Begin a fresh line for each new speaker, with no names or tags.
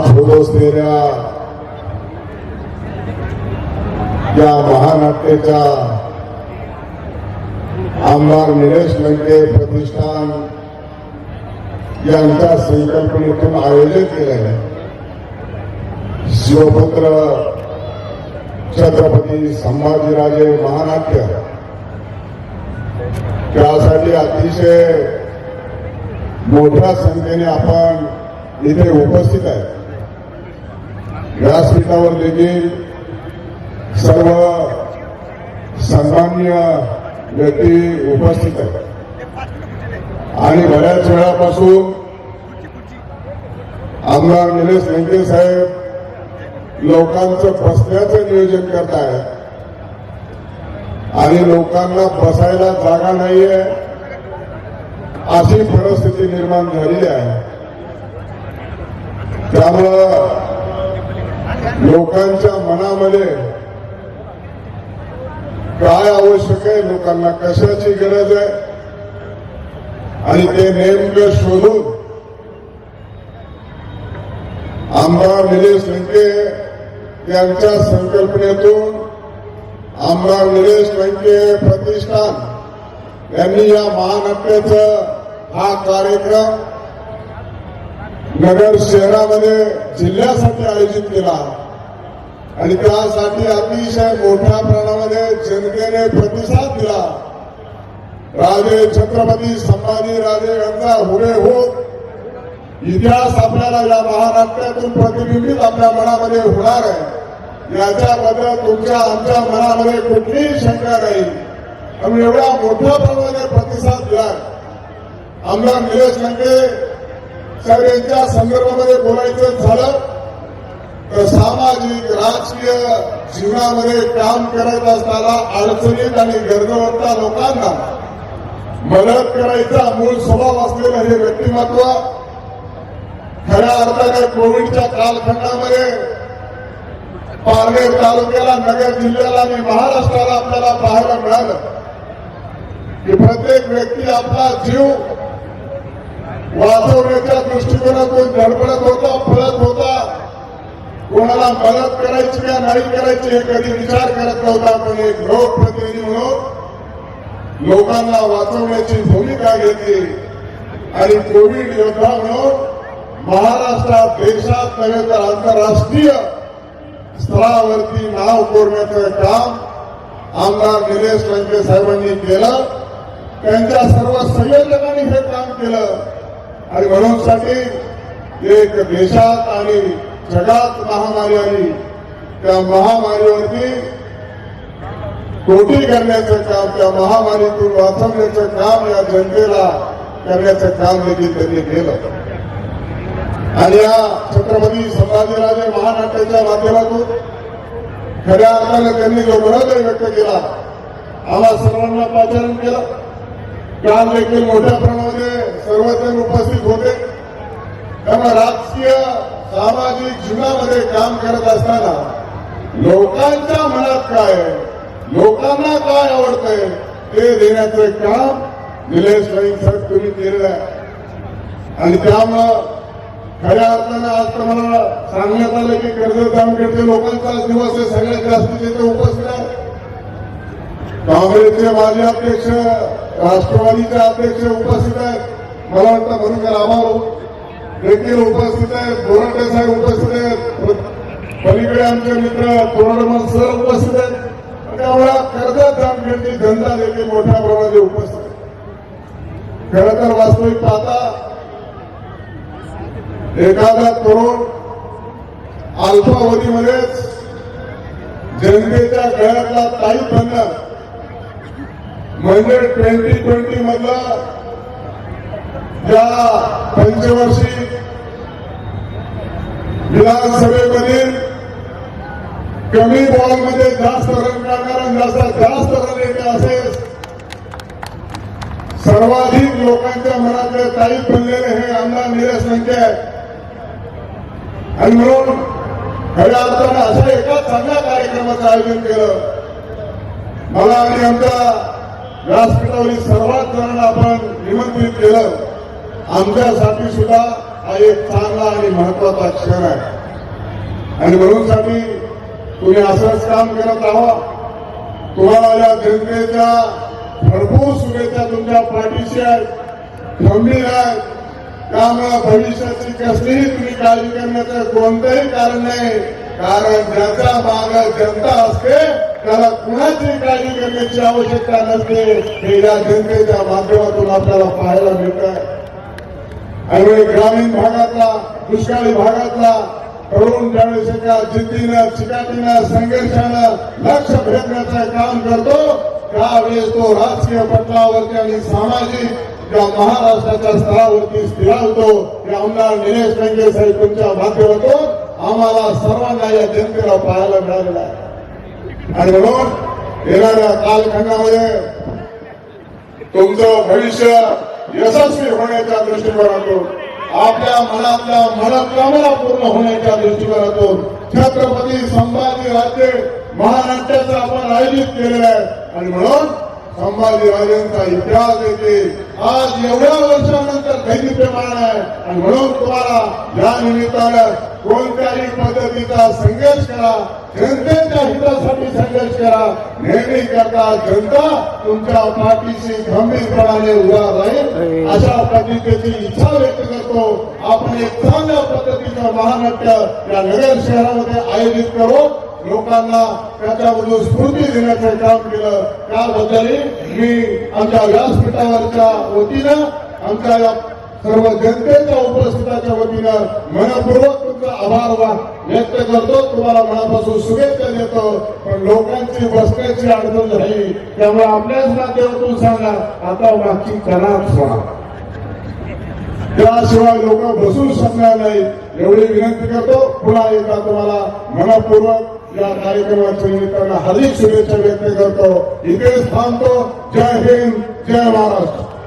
आज होत असलेल्या या महानाट्याच्या आमदार निलेश लंके प्रतिष्ठान यांच्या संकल्पनेतून आयोजित केलेलं शिवपुत्र छत्रपती संभाजीराजे महानाट्य. त्यासाठी अतिशय मोठ्या संख्येने आपण इथे उपस्थित आहे व्यासपीठावर देखील सर्व सन्मान्य व्यक्ती उपस्थित आहेत. आणि बऱ्याच वेळापासून आमदार निलेश लंके साहेब लोकांचं बसण्याचं नियोजन करत आहेत. आणि लोकांना बसायला जागा नाहीये अशी परिस्थिती निर्माण झालेली आहे. त्यामुळं लोकांच्या मनामध्ये काय आवश्यक आहे लोकांना कशाची गरज आहे? आणि ते नेमकं शोधून आमदार निलेश लंके यांच्या संकल्पनेतून आमदार निलेश लंके प्रतिष्ठान यांनी या महानाट्याचं हा कार्यक्रम नगर शहरामध्ये जिल्ह्यासाठी आयोजित केला. आणि त्यासाठी अतिशय मोठ्या प्रमाणामध्ये जनतेने प्रतिसाद दिला. राजे छत्रपती संभाजी राजे यांचा हुरे होत. इतिहास आपल्याला या महाराष्ट्रातून प्रतिबिंबित आपल्या मनामध्ये होणार आहे. याच्याबद्दल तुमच्या आमच्या मनामध्ये कुठलीही शंका नाही. आम्ही एवढ्या मोठ्या प्रमाणात प्रतिसाद दिला आमदार निलेश लंके साहेब यांच्या संदर्भामध्ये बोलायचं झालं तर सामाजिक राजकीय जीवनामध्ये काम करत असताना अडचणीत आणि गरजवंता लोकांना मदत करायचा मूळ स्वभाव असलेलं हे व्यक्तिमत्व खऱ्या अर्थाने कोविडच्या कालखंडामध्ये पारनेर तालुक्याला नगर जिल्ह्याला आणि महाराष्ट्राला आपल्याला पाहायला मिळालं की प्रत्येक व्यक्ती आपला जीव वाचवण्याच्या दृष्टिकोनातून गडबडत होता पळत होता. कोणाला मदत करायची का नाही करायची हे कधी विचार करत नव्हता पण एक लोकप्रतिनिधी म्हणून लोकांना वाचवण्याची भूमिका घेतली. आणि कोविड योद्धा म्हणून महाराष्ट्रात देशात नव्हे तर आंतरराष्ट्रीय स्तरावरती नाव कोरण्याचं काम आमदार निलेश लंके साहेबांनी केलं. त्यांच्या सर्व संयोजकांनी हे काम केलं. आणि म्हणून साठी एक देशात आणि जगात महामारी आली. त्या महामारीवरती कोटी करण्याचं काम त्या महामारीतून वाचवण्याचं काम या जनतेला करण्याचं काम देखील त्यांनी केलं. आणि या छत्रपती संभाजीराजे महानाट्याच्या माध्यमातून खऱ्या अर्थानं त्यांनी जो मनोदय व्यक्त केला आम्हा सर्वांना पाचारण केलं. काल देखील मोठ्या प्रमाणामध्ये सर्वजण उपस्थित होते. त्यामुळे राजकीय सामाजिक जीवनामध्ये काम करत असताना लोकांच्या मनात काय आहे? लोकांना काय आवडतंय? ते देण्याचं काम निलेश सर तुम्ही केलेलं आहे. आणि त्यामुळं खऱ्या अर्थानं आज तर मला सांगण्यात आलं की कर्जत जामखेडचे लोकांचा दिवस हे सगळ्यात जास्त तिथे उपस्थित आहे काँग्रेसचे माजी अध्यक्ष राष्ट्रवादीचे अध्यक्ष उपस्थित आहेत. मला वाटतं म्हणून आम्हाला देखील उपस्थित आहेत. बोराटे साहेब उपस्थित आहेत. पलीकडे आमचे मित्र तोरडमल सर उपस्थित आहेत. त्यामुळे कर्जत जामखेडची जनता देखील मोठ्या प्रमाणात उपस्थित आहे. खरं तर वास्तविक पाहता एखादा तरुण अल्पावधीमध्येच जनतेच्या गळ्यातला ताई बनणं म्हणजे ट्वेंटी ट्वेंटी मधला या पंचवर्षी विधानसभेमधील कमी बॉलमध्ये जास्त रन काढणारा जास्त जास्त रन येते असेल सर्वाधिक लोकांच्या मनातले ताई बनलेले हे आमदार निलेश लंके म्हणजे आहेत. आणि म्हणून खऱ्या अर्थानं अशा एका चांगल्या कार्यक्रमाचं आयोजन केलं. मला आणि आमच्या व्यासपीठावरील सर्वात जणांना आपण निमंत्रित केलं. आमच्यासाठी सुद्धा हा एक चांगला आणि महत्त्वाचा क्षण आहे. आणि म्हणून साठी तुम्ही असंच काम करत आहात. तुम्हाला या जनतेच्या भरपूर शुभेच्छा तुमच्या पाठीशी आहेत. खंबीर आहेत. त्यामुळे भविष्याची कसलीही तुम्ही काळजी करण्याचं कोणतंही कारण नाही. कारण ज्याचा माग जनता असते त्याला कुणाची काळजी करण्याची आवश्यकता नसते. हे या जनतेच्या माध्यमातून आपल्याला पाहायला मिळत आहे आणि ग्रामीण भागातला दुष्काळी भागातला तरुण ज्यावेळेस एका जिद्दीनं चिकाटीनं संघर्षानं लक्ष भेटण्याचं काम करतो त्यावेळेस तो राजकीय पटलावरती आणि सामाजिक या महाराष्ट्राच्या स्तरावरती स्थिरावतो हे आमदार निलेश लंके साहेब तुमच्या माध्यमातून आम्हाला सर्वांना या जनतेला पाहायला मिळालेला आहे. आणि म्हणून येणाऱ्या कालखंडामध्ये तुमचं भविष्य यशस्वी होण्याच्या दृष्टिकोनातून आपल्या मनातल्या मनोकामना पूर्ण होण्याच्या दृष्टिकोनातून छत्रपती संभाजी राज्य महाराष्ट्राचं आपण आयोजित केलेलं आहे. आणि म्हणून संभाजी राजेंचा इतिहास येते. आज एवढ्या वर्षानंतर दैनिप्यमान आहे. आणि म्हणून तुम्हाला या निमित्तानं कोणत्याही पद्धतीचा संघर्ष करा. जनतेच्या हितासाठी संघर्ष करा. नेहमी करता जनता तुमच्या पाठीशी गंभीरपणाने उभा राहील. अशा पद्धतीची इच्छा व्यक्त करतो. आपण एक चांगल्या पद्धतीचं महानाट्य या नगर शहरामध्ये आयोजित करू. लोकांना त्याच्यामधून स्फूर्ती देण्याचं काम केलं. त्याबद्दल मी आमच्या व्यासपीठावरच्या वतीनं आमच्या या सर्व जनतेच्या उपस्थिताच्या वतीनं मनपूर्वक तुमचा आभार व्यक्त करतो. तुम्हाला मनापासून शुभेच्छा देतो. पण लोकांची बसण्याची अडचण झाली त्यामुळे आपल्याच माध्यमातून सांगा आता मागची कणाच व्हा त्याशिवाय लोक बसू शकणार नाही एवढी विनंती करतो. पुन्हा एकदा तुम्हाला मनपूर्वक या कार्यक्रमाच्या निमित्तानं हार्दिक शुभेच्छा व्यक्त करतो इथेच थांबतो. जय हिंद जय महाराष्ट्र.